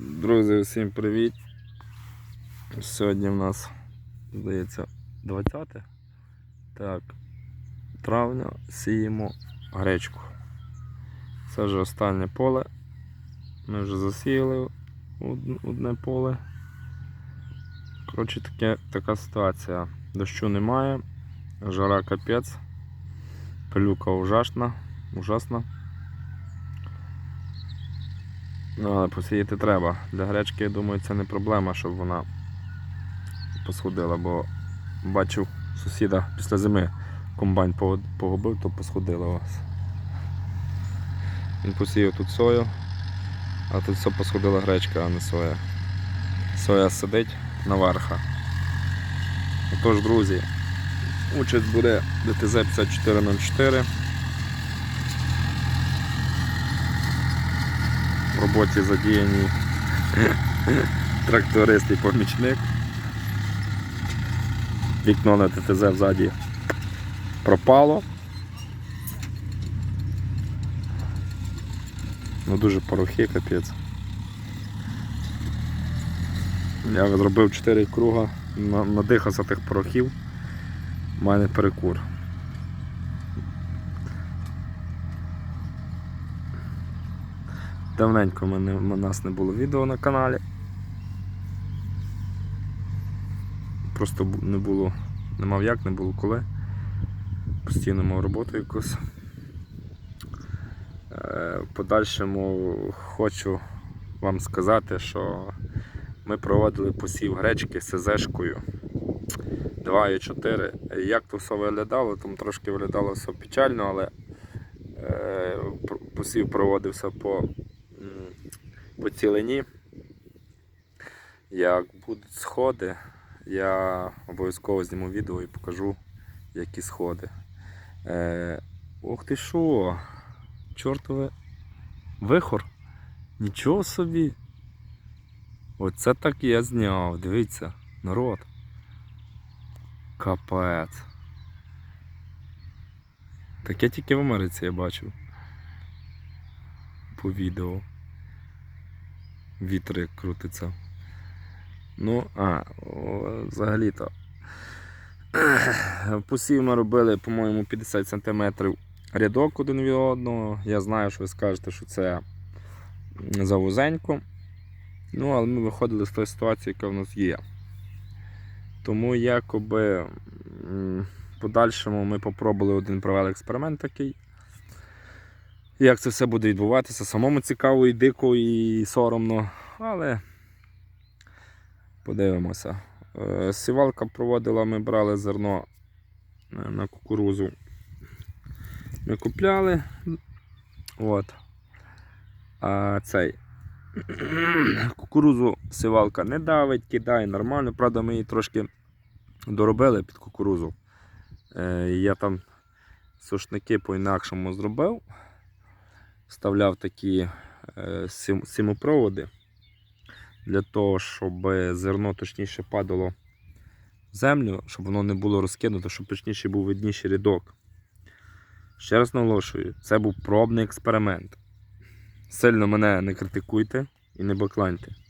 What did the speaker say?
Друзі, всім привіт. Сьогодні в нас, здається, 20 так, травня сіємо гречку. Це вже останнє поле. Ми вже засіяли одне поле. Коротше, таке, така ситуація. Дощу немає, жара капець, пилюка ужасна, ужасна. Ну, але посіяти треба. Для гречки, я думаю, це не проблема, щоб вона посходила, бо бачив сусіда після зими комбайн погубив, то посходила вас. Він посіяв тут сою, а тут все посходила гречка, а не соя. Соя сидить на верха. Отож, друзі, участь буде ДТЗ 5404. Роботі задіяні тракторист і помічник. Вікно на ТТЗ ззаді пропало. Ну дуже порохи, капець. Я зробив 4 круга, надихався тих порохів. У мене перекур. Давненько мене, у нас не було відео на каналі. Просто не було, не мав як, не було коли. Постійно мав роботу якусь. Е, подальшому хочу вам сказати, що ми проводили посів гречки з СЗшкою 2,4. Як то все виглядало, там трошки виглядало все печально, але е, посів проводився по, по цілині. Як будуть сходи, я обов'язково зніму відео і покажу, які сходи. Е, ох ти що, чортове вихор. Нічого собі. Оце так я зняв, дивіться, народ. Капець. Таке тільки в Америці я бачив. По відео. Вітри крутиться. Ну, а, взагалі-то. Посів ми робили, по-моєму, 50 см рядок один від одного. Я знаю, що ви скажете, що це завузенько. Ну, але ми виходили з тої ситуації, яка в нас є. Тому якоби в подальшому ми попробували один провели експеримент такий. Як це все буде відбуватися, самому цікаво і дико, і соромно, але подивимося. Е, Сівалка проводила, ми брали зерно е, на кукурузу. Ми купляли. От. А цей кукурузу сівалка не давить, кидає нормально. Правда, ми її трошки доробили під кукурузу. Е, Я там сушники по-інакшому зробив. Вставляв такі симопроводи сімопроводи для того, щоб зерно точніше падало в землю, щоб воно не було розкинуто, щоб точніше був видніший рядок. Ще раз наголошую, це був пробний експеримент. Сильно мене не критикуйте і не бакланьте.